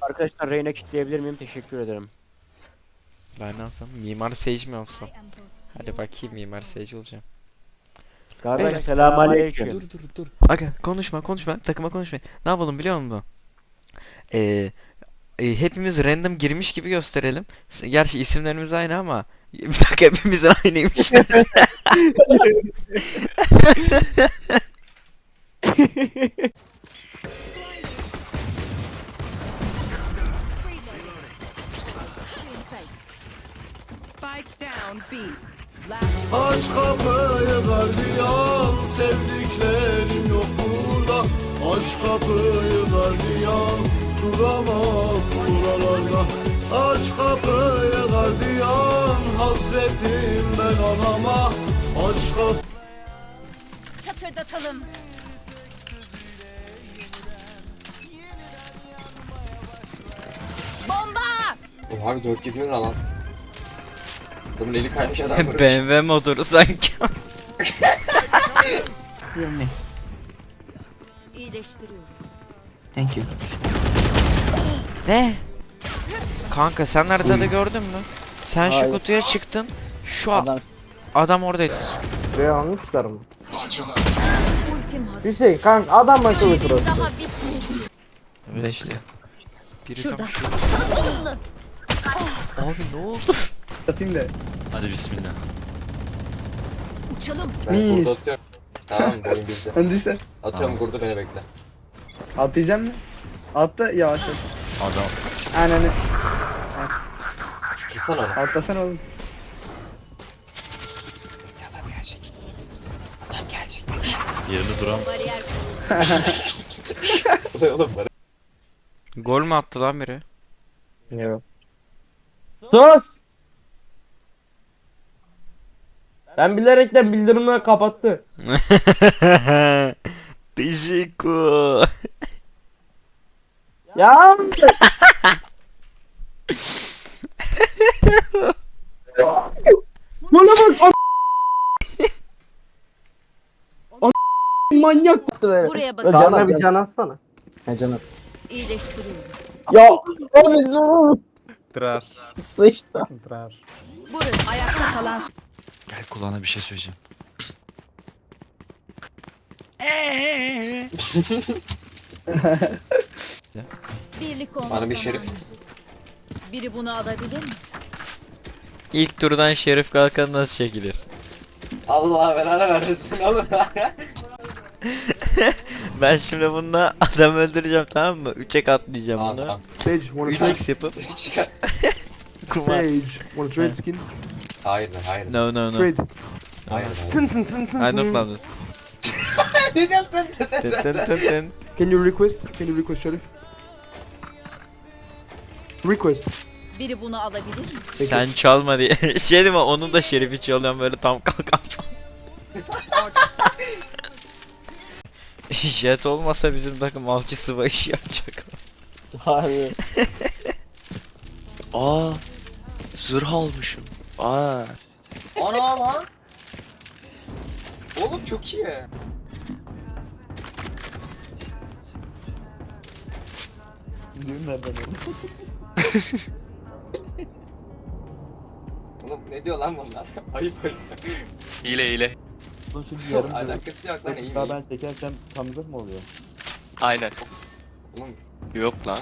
Arkadaşlar Reyna kitleyebilir miyim? Teşekkür ederim. Ben ne yapsam? Mimar Sage mi olsam? Hadi bakayım Mimar Sage olacağım. Kardeş selamünaleyküm. Dur dur dur. Aga konuşma konuşma takıma konuşma. Ne yapalım biliyor musun? Ee, e, hepimiz random girmiş gibi gösterelim. Gerçi isimlerimiz aynı ama bir dakika hepimizin aynıymış. Aç kapıyı gardiyan Sevdiklerim yok burada Aç kapıyı gardiyan Duramam buralarda Aç kapıyı gardiyan Hasretim ben anama Aç kapıyı Çatırdatalım. Bomba! Abi 4 7 lira lan. Adamın eli kaymış adam vurmuş. BMW motoru sanki. İyileştiriyorum. Thank you. ne? Kanka sen nerede de gördün mü? Sen şu Hayır. kutuya çıktın. Şu a- Adam adam oradaydı. buraya almışlar mı? Ultim hazır. Bir şey kanka adam akıllı Görevin burası. daha işte. Biri Şurada. tam şu. Abi ne oldu? Atayım da. Hadi bismillah. Uçalım. Ben Mis. burada atıyorum. Tamam benim bizde. Öndüyse. Atıyorum burada beni bekle. Atlayacak mı? Atla yavaş at. Adam. Ananı. Kırsana onu. Atlasana oğlum. Adam gelecek. Adam gelecek. Yerinde duran. Bariyer Ulan oğlum bana. Gol mü attı lan biri? Yok. Sus! Ben bilerekten bildirimleri kapattı. Teşekkür. Ya! Bana bak an- an- manyak Buraya bakın. Canına bir can atsana. He canım. İyileştiriyorum. Ya abi dur. Tırar. Sıçtı. Burası. Ayakta kalan Gel kulağına bir şey söyleyeceğim. birlik olma Bana bir zamanı. şerif. Biri bunu alabilir mi? İlk turdan Şerif Kalkan nasıl çekilir? Allah belanı vermesin oğlum. Ben şimdi bununla adam öldüreceğim tamam mı? 3'e katlayacağım Tamam bunu. tamam. Sage, wanna 3x yapıp Çıkar. kumar. Sage, wanna trade skin? Hayır lan hayır. lan, No no no. Trade. Hayır lan. Tın tın tın tın I don't love this. Tın tın tın tın. Can you request? Can you request Sharif? Request. Biri bunu alabilir mi? Sen çalma diye. şey değil mi? Onu da Şerif'i çalıyorum böyle tam kalkan. Jet olmasa bizim takım alçı sıva işi yapacak. Abi. Aa, zırh almışım. Aa, Ana lan. Oğlum çok iyi. Oğlum ne diyor lan bunlar? Ayıp ayıp. hile hile. Alakası yok lan iyi mi? çekersem tanıdık mı oluyor? Aynen. Oğlum, Yok lan.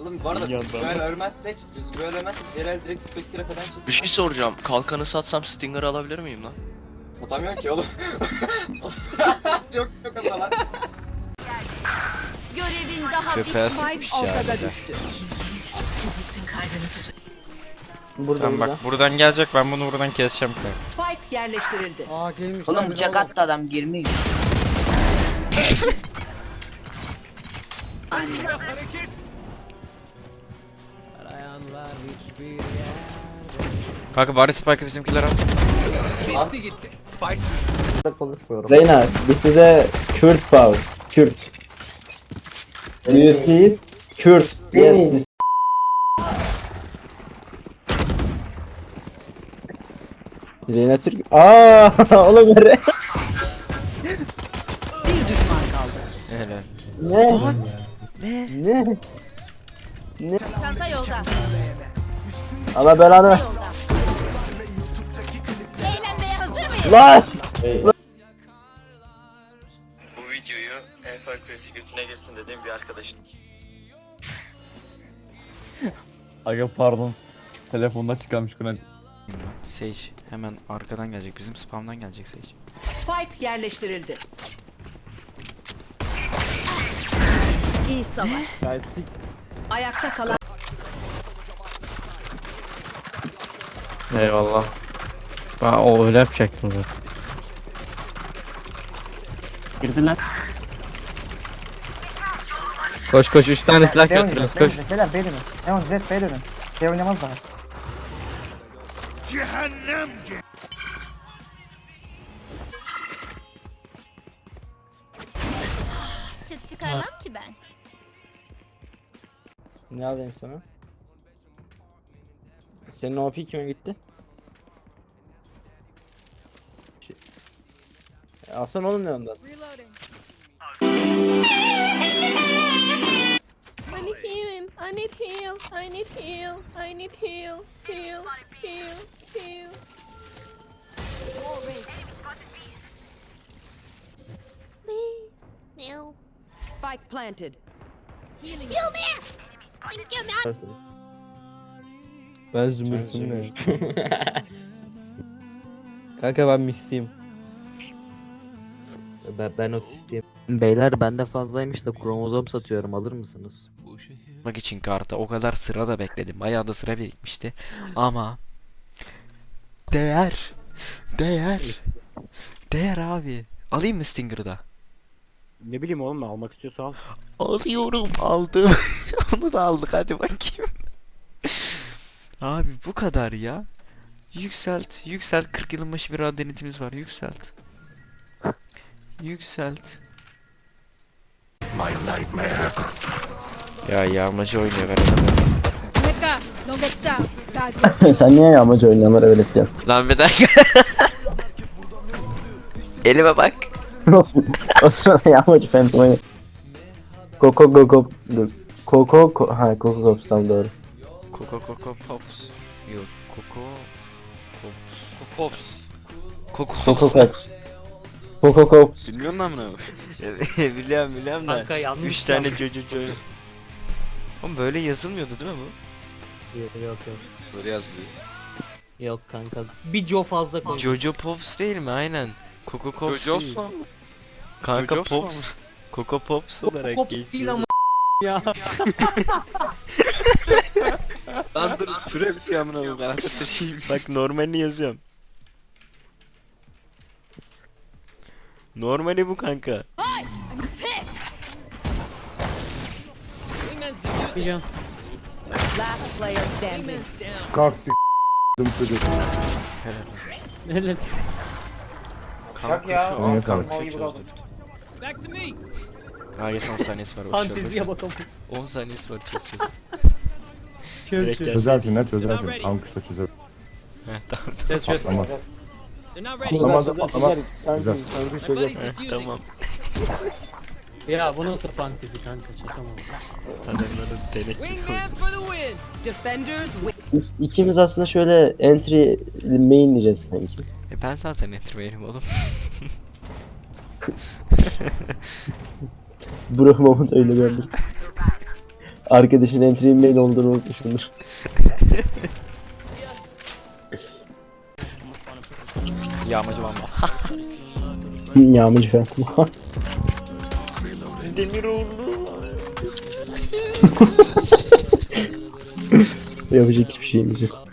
Oğlum bu arada biz böyle ölmezsek, biz böyle ölmezsek diğer el direkt Spectre'e kadar çekiyor. Bir şey soracağım. Kalkanı satsam Stinger alabilir miyim lan? Satamıyor ki oğlum. çok çok ama lan. Görevin daha Köpeğe bitmedi. sıkmış ya. bir de. Burada Tamam bak buradan gelecek ben bunu buradan keseceğim kanka. Spike yerleştirildi. Oğlum bıçak attı adam girmiyor. Kanka bari Spike'ı bizimkiler al. konuşmuyorum. Reyna, is a Kürt power. Kürt. Do you see it? Kürt. Yes, this Reyna Türk. Aa, oğlum Re- Bir düşman kaldı. Helal. ne? Ne? Ne? Çanta yolda. Allah belanı versin. Eğlenmeye hazır mıyız? Lan! Bu videoyu Eiffel Kulesi götüne girsin dediğim bir arkadaşım. Aga pardon. Telefonda çıkarmış kuna. Sage hemen arkadan gelecek. Bizim spamdan gelecek Sage. Spike yerleştirildi. İyi savaş. Ayakta kalan Eyvallah. Ben o öyle yapacaktım zaten. Girdiler. Koş koş 3 tane silah götürürüz koş. Beyler beyler mi? Hemen Zed beyler mi? Şey oynamaz daha. Çıt çıkarmam ki ben. Ne alayım sana? Senin OP kime gitti? Şey... Alsana oğlum ne ondan? I need healing. I need heal. I need heal. I need heal. Heal. Heal. Heal. Please. No. spike planted. Heal me. Dersiniz. Ben zümrütüm ne? Kanka ben misliyim. Ben, ben otistiyim. Beyler bende fazlaymış da kromozom satıyorum alır mısınız? Bak için karta o kadar sıra da bekledim. Bayağı da sıra birikmişti. Ama değer. Değer. Değer abi. Alayım mı Stinger'ı da? Ne bileyim oğlum almak istiyorsa al. Alıyorum aldım. Onu da aldık hadi bakayım. Abi bu kadar ya. Yükselt. Yükselt. 40 yılın başı bir adenitimiz var. Yükselt. Yükselt. Ya yağmacı oynuyor ben get Sen niye yağmacı oynayanlara öyle diyorsun? Lan bir dakika. Elime bak. Nasıl? o sırada yağmacı phantom oynuyor. Koko koko dur. Koko ko ha koko kops tam doğru. Koko Koko Pops. Yok Koko Pops. Pops. Koko Koko kops. Koko kops. Bilmiyor musun amına? biliyorum biliyorum da. Kanka yanlış 3 tane çocuk çocuk. Oğlum böyle yazılmıyordu değil mi bu? Yok yok yok. Böyle yazılıyor. Yok kanka. Bir jo fazla koy. Jojo Pops değil mi? Aynen. Coco Pops Jojos değil. mu? Kanka mu? Pops. Coco Pops olarak geçiyor. ya. Lan dur süre bitiyor amına koyayım. Ben arkadaşıyım. Bak normalini yazıyorum. Normali bu kanka. Last player standing. Kalk s***dım çocuk. Helal. Kanka şu an kanka kalk. şey çözdü. Hayır 10 saniyesi var. boş ver, boş Fanteziye ver. bakalım. 10 saniyesi var çöz çöz. Çöz Direkt çöz. gel. Çözersin ne çözersin. Ankuşta çözer. Heh, tamam Çöz çöz. Patlamaz. Patlamaz. Patlamaz, patlamaz. Kanka Güzel. sanki çözer. Heh, tamam. Ya bu nasıl fantezi kanka şaka mı? Adamların denek. Defenders win. İkimiz aslında şöyle entry main diyeceğiz sanki. E ben zaten entermainim oğlum. Bro Mahmut öyle gördüm. Arkadaşın entry main olduğunu unutmuşumdur. Yağmacı bamba. Yağmacı phantom. Demir oldu. Yapacak hiçbir şeyimiz yok.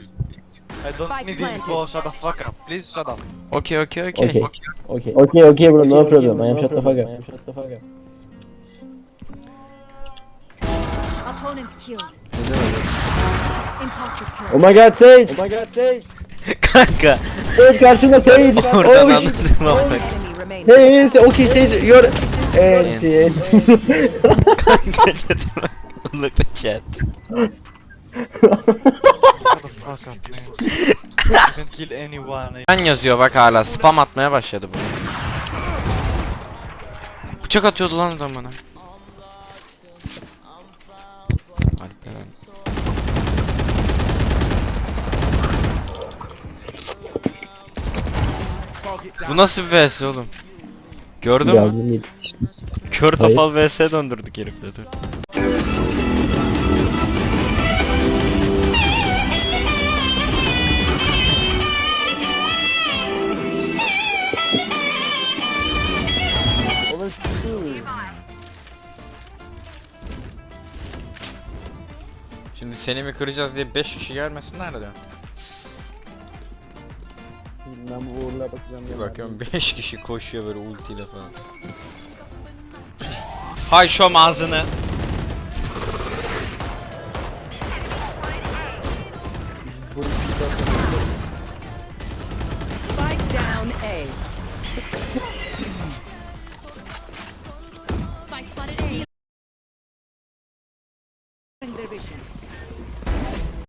I don't need info, shut the fuck up. Please shut up. Okey okey okey. Okay. Okay. Okay okay bro no problem. I am shut the fuck up. Opponent kills. Imposter kill. Oh my god Sage! Oh my god Sage! Kanka. Sage karşında Sage! Oradan oh anladım. Hey, hey, okay Sage you're... Enti enti. Kanka chatıma. Look the chat. can kill anyone. Ben yazıyor bak hala spam atmaya başladı bu. Bıçak atıyordu lan adam bana. Alperen. Bu nasıl bir vs oğlum? Gördün mü? Yetiştim. Kör Hayır. topal vs döndürdük herifle dur. Seni mi kıracağız diye 5 kişi gelmesinler de. Ben bu uğurluğa bakacağım. Bir bakıyorum 5 kişi koşuyor böyle ultiyle falan. Hay şom ağzını.